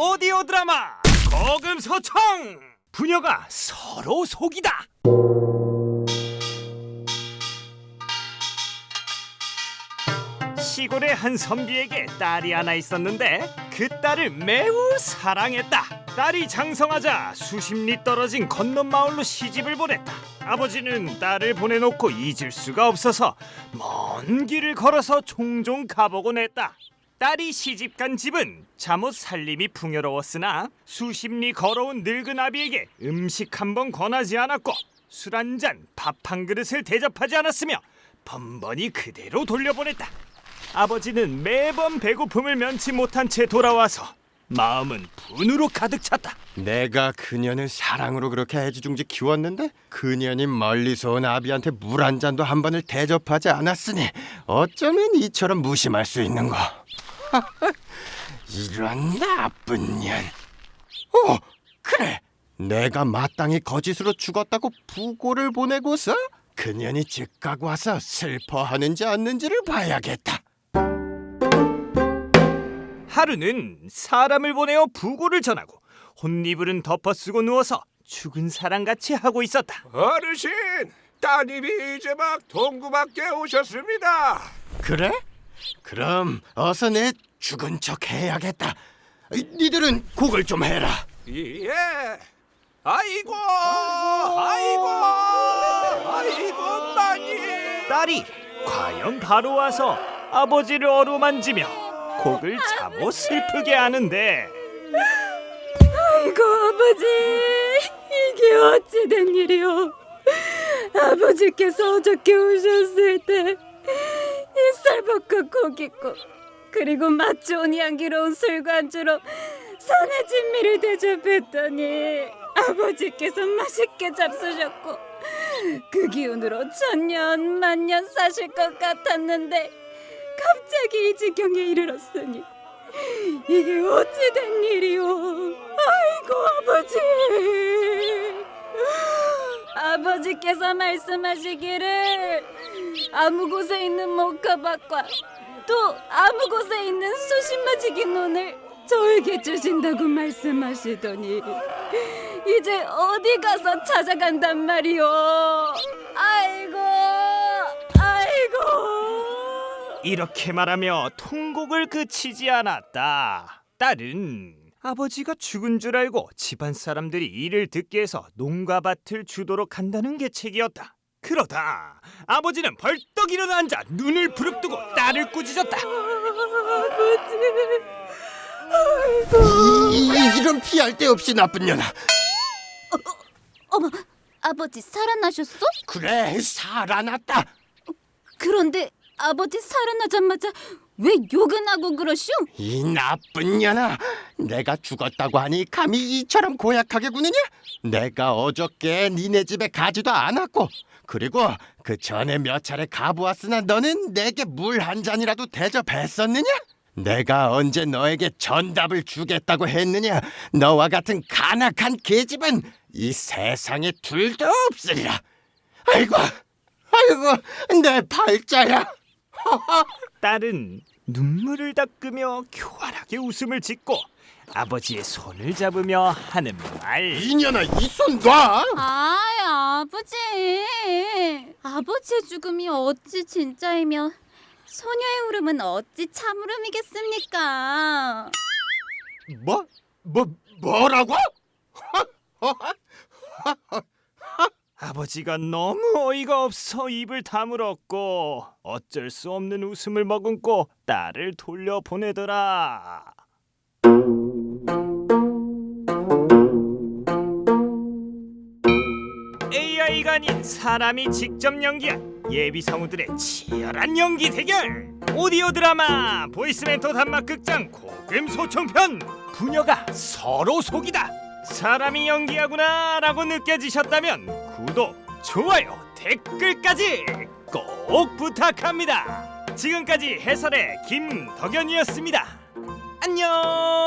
오디오 드라마 거금소총. 부녀가 서로 속이다. 시골의 한 선비에게 딸이 하나 있었는데 그 딸을 매우 사랑했다. 딸이 장성하자 수십 리 떨어진 건넌 마을로 시집을 보냈다. 아버지는 딸을 보내놓고 잊을 수가 없어서 먼 길을 걸어서 종종 가보곤 했다 딸이 시집간 집은 잠옷 살림이 풍요로웠으나 수십 리 걸어온 늙은 아비에게 음식 한 번 권하지 않았고 술 한 잔, 밥 한 그릇을 대접하지 않았으며 번번이 그대로 돌려보냈다. 아버지는 매번 배고픔을 면치 못한 채 돌아와서 마음은 분으로 가득 찼다. 내가 그년을 사랑으로 그렇게 애지중지 키웠는데 그년이 멀리서 온 아비한테 물 한 잔도 한 번을 대접하지 않았으니 어쩌면 이처럼 무심할 수 있는 거. 이런 나쁜 년. 어, 그래. 내가 마땅히 거짓으로 죽었다고 부고를 보내고서 그년이 즉각 와서 슬퍼하는지 않는지를 봐야겠다. 하루는 사람을 보내어 부고를 전하고 혼이불은 덮어쓰고 누워서 죽은 사람같이 하고 있었다. 어르신, 따님이 이제 막 동구 밖에 오셨습니다. 그래? 그럼 어서 내 죽은 척 해야겠다. 니들은 곡을 좀 해라. 예. 아이고, 아이고, 아이고, 마님. 딸이 과연 바로 와서 아버지를 어루만지며 곡을 잠옷 슬프게 하는데 아이고 아버지 이게 어찌 된 일이오 아버지께서 어저께 오셨을 때 이쌀밥과 고깃국 그리고 맛 좋은 향기로운 술과 안주로 산의 진미를 대접했더니 아버지께서 맛있게 잡수셨고 그 기운으로 천년 만년 사실 것 같았는데 갑자기 이 지경에 이르렀으니 이게 어찌 된 일이오? 아버지께서 말씀하시기를 아무 곳에 있는 목화밭과 또 아무 곳에 있는 수심마지기 논을 저에게 주신다고 말씀하시더니 이제 어디 가서 찾아간단 말이오? 아이고, 아이고. 이렇게 말하며 통곡을 그치지 않았다. 딸은 아버지가 죽은 줄 알고 집안 사람들이 이를 듣게 해서 농가 밭을 주도록 한다는 계책이었다. 그러다 아버지는 벌떡 일어나 앉아 눈을 부릅뜨고 딸을 꾸짖었다. 아버지. 아이고. 이, 이런 피할 데 없이 나쁜 년아. 어머, 아버지 살아나셨어? 그래 살아났다. 그런데 아버지 살아나자마자 왜 욕은 하고 그러시오? 이 나쁜 년아. 내가 죽었다고 하니 감히 이처럼 고약하게 구느냐? 내가 어저께 니네 집에 가지도 않았고 그리고 그 전에 몇 차례 가보았으나 너는 내게 물 한 잔이라도 대접했었느냐? 내가 언제 너에게 전답을 주겠다고 했느냐? 너와 같은 간악한 계집은 이 세상에 둘도 없으리라. 아이고, 아이고, 내 팔자야. 딸은 눈물을 닦으며 교활하게 웃음을 짓고 아버지의 손을 잡으며 하는 말. 이년아, 이 손 놔. 아, 아버지. 아버지의 죽음이 어찌 진짜이며 소녀의 울음은 어찌 참울음이겠습니까? 뭐? 뭐 뭐라고? 아버지가 너무 어이가 없어 입을 다물었고 어쩔 수 없는 웃음을 머금고 딸을 돌려보내더라. AI가 아닌 사람이 직접 연기한 예비 성우들의 치열한 연기 대결 오디오 드라마 보이스멘토 단막 극장 고금 소총편 부녀가 서로 속이다 사람이 연기하구나 라고 느껴지셨다면 구독, 좋아요, 댓글까지 꼭 부탁합니다. 지금까지 해설의 김덕현이었습니다. 안녕